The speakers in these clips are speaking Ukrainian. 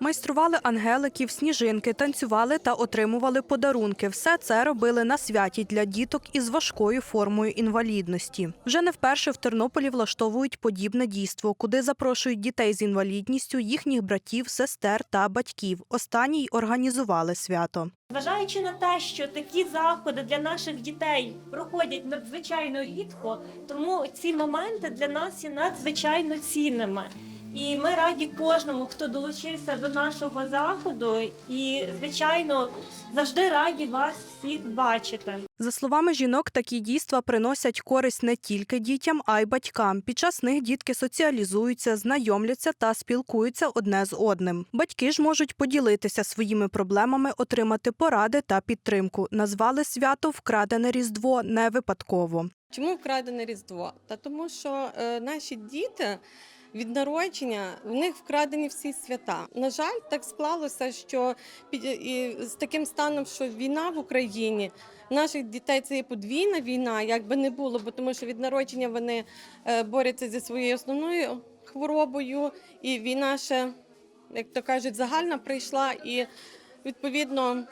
Майстрували ангеликів, сніжинки, танцювали та отримували подарунки. Все це робили на святі для діток із важкою формою інвалідності. Вже не вперше в Тернополі влаштовують подібне дійство, куди запрошують дітей з інвалідністю, їхніх братів, сестер та батьків. Останні й організували свято. Зважаючи на те, що такі заходи для наших дітей проходять надзвичайно рідко, тому ці моменти для нас є надзвичайно цінними. І ми раді кожному, хто долучився до нашого заходу, і звичайно завжди раді вас всіх бачити. За словами жінок, такі дійства приносять користь не тільки дітям, а й батькам. Під час них дітки соціалізуються, знайомляться та спілкуються одне з одним. Батьки ж можуть поділитися своїми проблемами, отримати поради та підтримку. Назвали свято Вкрадене Різдво не випадково. Чому вкрадене Різдво? Та тому, що е, наші діти від народження в них вкрадені всі свята. На жаль, так склалося, що і з таким станом, що війна в Україні. Наших дітей це є подвійна війна, як би не було, бо тому що від народження вони е, борються зі своєю основною хворобою, і війна ще, як то кажуть, загальна прийшла, і відповідно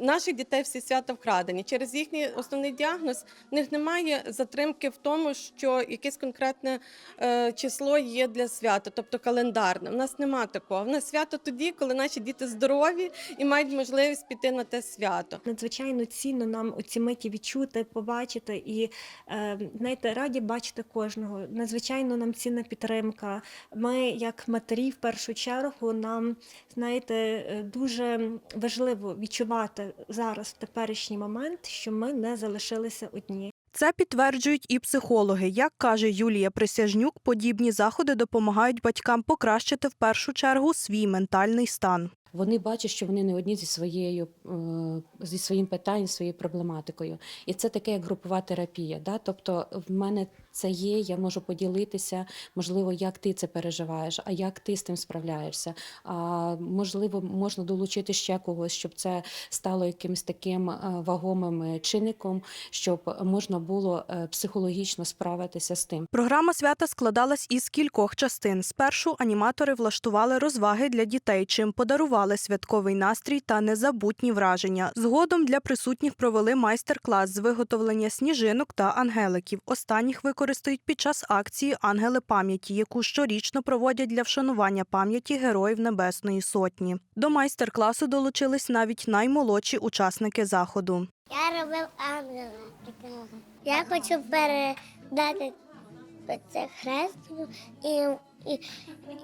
наших дітей всі свята вкрадені. Через їхній основний діагноз в них немає затримки в тому, що якесь конкретне е, число є для свята, тобто календарне. У нас немає такого. У нас свято тоді, коли наші діти здорові і мають можливість піти на те свято. Надзвичайно цінно нам ці миті відчути, побачити і е, знаєте, раді бачити кожного. Надзвичайно нам цінна підтримка. Ми, як матері, в першу чергу, нам знаєте, е, дуже важливо відчувати зараз в теперішній момент, що ми не залишилися одні. Це підтверджують і психологи. Як каже Юлія Присяжнюк, подібні заходи допомагають батькам покращити в першу чергу свій ментальний стан. Вони бачать, що вони не одні зі своєю е, зі своїм питанням, своєю проблематикою. І це таке як групова терапія. Да? Тобто, в мене це є, я можу поділитися, можливо, як ти це переживаєш, а як ти з тим справляєшся. А можливо, можна долучити ще когось, щоб це стало якимось таким е, вагомим чинником, щоб можна було е, психологічно справитися з тим. Програма свята складалась із кількох частин. Спершу аніматори влаштували розваги для дітей, чим подарували святковий настрій та незабутні враження. Згодом для присутніх провели майстер-клас з виготовлення сніжинок та ангеликів. Останніх використають під час акції Ангели пам'яті, яку щорічно проводять для вшанування пам'яті героїв Небесної Сотні. До майстер-класу долучились навіть наймолодші учасники заходу. Я робив ангела. Я хочу передати це хресту і, і,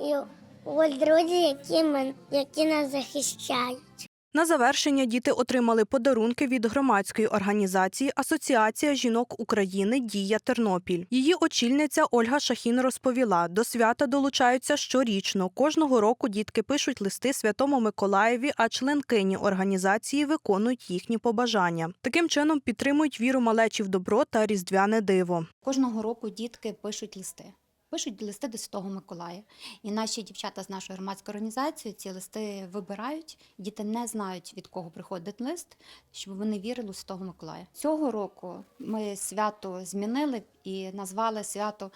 і друзі, які, які нас захищають. На завершення діти отримали подарунки від громадської організації Асоціація жінок України Дія Тернопіль. Її очільниця Ольга Шахін розповіла: до свята долучаються щорічно. Кожного року дітки пишуть листи Святому Миколаєві, а членкині організації виконують їхні побажання. Таким чином підтримують віру малечі в добро та різдвяне диво. Кожного року дітки пишуть листи. Пишуть листи до Святого Миколая. І наші дівчата з нашої громадської організації ці листи вибирають. Діти не знають, від кого приходить лист, щоб вони вірили у Святого Миколая. Цього року ми свято змінили і назвали свято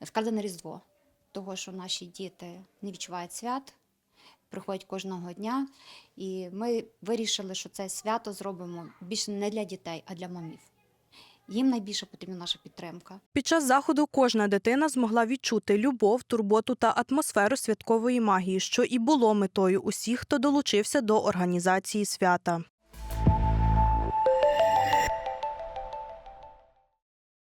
Вкрадене Різдво, того, що наші діти не відчувають свят, приходять кожного дня. І ми вирішили, що це свято зробимо більше не для дітей, а для мамів. Їм найбільше потрібна наша підтримка. Під час заходу кожна дитина змогла відчути любов, турботу та атмосферу святкової магії, що і було метою усіх, хто долучився до організації свята.